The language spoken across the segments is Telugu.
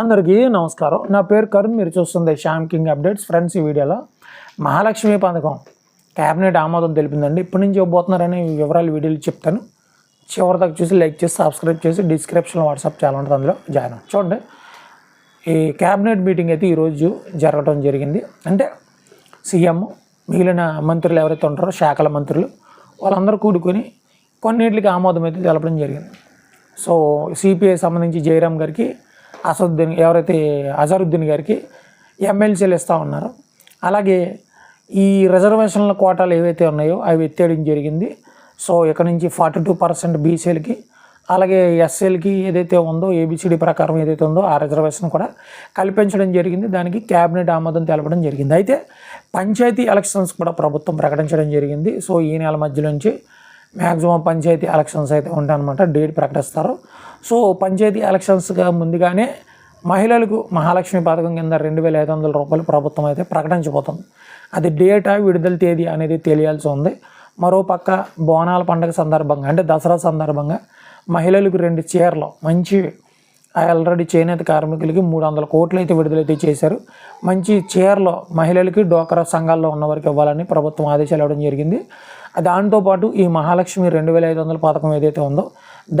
అందరికీ నమస్కారం. నా పేరు కరుణ్. మీరు చూస్తుంది శ్యామ్ కింగ్ అప్డేట్స్. ఫ్రెండ్స్ ఈ వీడియోలో మహాలక్ష్మి పథకం క్యాబినెట్ ఆమోదం తెలిపిందండి. ఇప్పటి నుంచి ఇవ్వబోతున్నారని వివరాలు వీడియోలు చెప్తాను. చివరి దాకా చూసి లైక్ చేసి సబ్స్క్రైబ్ చేసి డిస్క్రిప్షన్లో వాట్సాప్ ఛానల్ ఉంటుంది అందులో జాయిన్ చూడండి ఈ క్యాబినెట్ మీటింగ్ అయితే ఈరోజు జరగడం జరిగింది. అంటే సీఎం మిగిలిన మంత్రులు ఎవరైతే ఉంటారో శాఖల మంత్రులు వాళ్ళందరూ కూడుకొని కొన్నింటికి ఆమోదం అయితే తెలపడం జరిగింది. సో సిపిఐ సంబంధించి జయరామ్ గారికి అసదుద్దీన్ ఎవరైతే అజరుద్దీన్ గారికి ఎమ్మెల్సీలు ఇస్తూ ఉన్నారు. అలాగే ఈ రిజర్వేషన్ల కోటాలు ఏవైతే ఉన్నాయో అవి ఎత్తేయడం జరిగింది. సో ఇక్కడ నుంచి ఫార్టీ టూ పర్సెంట్ బీసీలకి అలాగే ఎస్సీలకి ఏదైతే ఉందో ఏబిసిడి ప్రకారం ఏదైతే ఉందో ఆ రిజర్వేషన్ కూడా కల్పించడం జరిగింది. దానికి క్యాబినెట్ ఆమోదం తెలపడం జరిగింది. అయితే పంచాయతీ ఎలక్షన్స్ కూడా ప్రభుత్వం ప్రకటించడం జరిగింది. సో ఈ నెల మధ్య నుంచి మ్యాక్సిమం పంచాయతీ ఎలక్షన్స్ అయితే ఉంటాయన్నమాట డేట్ ప్రకటిస్తారు. సో పంచాయతీ ఎలక్షన్స్గా ముందుగానే మహిళలకు మహాలక్ష్మి పథకం కింద రెండు వేల ఐదు వందల రూపాయలు ప్రభుత్వం అయితే ప్రకటించబోతుంది. అది డేటా విడుదల తేదీ అనేది తెలియాల్సి ఉంది. మరోపక్క బోనాల పండుగ సందర్భంగా అంటే దసరా సందర్భంగా మహిళలకు రెండు చీరలు మంచి ఆల్రెడీ చేనేత కార్మికులకి మూడు వందల కోట్లు అయితే విడుదలైతే చేశారు. మంచి చీరలు మహిళలకి డోకరా సంఘాల్లో ఉన్నవారికి ఇవ్వాలని ప్రభుత్వం ఆదేశాలు ఇవ్వడం జరిగింది. దాంతోపాటు ఈ మహాలక్ష్మి రెండు వేల ఐదు వందల పథకం ఏదైతే ఉందో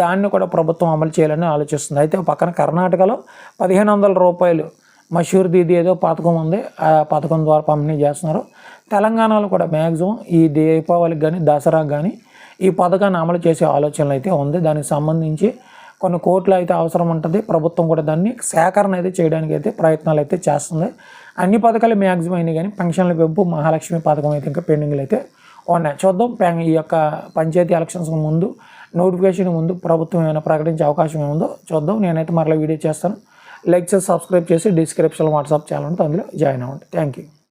దాన్ని కూడా ప్రభుత్వం అమలు చేయాలని ఆలోచిస్తుంది. అయితే పక్కన కర్ణాటకలో పదిహేను వందల రూపాయలు మషూర్ దీది ఏదో పథకం ఉంది. ఆ పథకం ద్వారా పంపిణీ చేస్తున్నారు. తెలంగాణలో కూడా మ్యాక్సిమం ఈ దీపావళికి కానీ దసరాకి కానీ ఈ పథకాన్ని అమలు చేసే ఆలోచనలు అయితే ఉంది. దానికి సంబంధించి కొన్ని కోట్లు అయితే అవసరం ఉంటుంది. ప్రభుత్వం కూడా దాన్ని సేకరణ అయితే చేయడానికి అయితే ప్రయత్నాలు అయితే చేస్తుంది. అన్ని పథకాలు మ్యాక్సిమం అయినాయి కానీ పెన్షన్ల పెంపు మహాలక్ష్మి పథకం అయితే ఇంకా పెండింగ్లు అయితే ఉన్నాయి చూద్దాం. ఈ యొక్క పంచాయతీ ఎలక్షన్స్ ముందు నోటిఫికేషన్ ముందు ప్రభుత్వం ఏమైనా ప్రకటించే అవకాశం ఏముందో చూద్దాం. నేనైతే మరలా వీడియో చేస్తాను. లైక్ చేసి సబ్స్క్రైబ్ చేసి డిస్క్రిప్షన్ వాట్సాప్ ఛానల్ ఉంటుంది అందులో జాయిన్ అవ్వండి. Thank you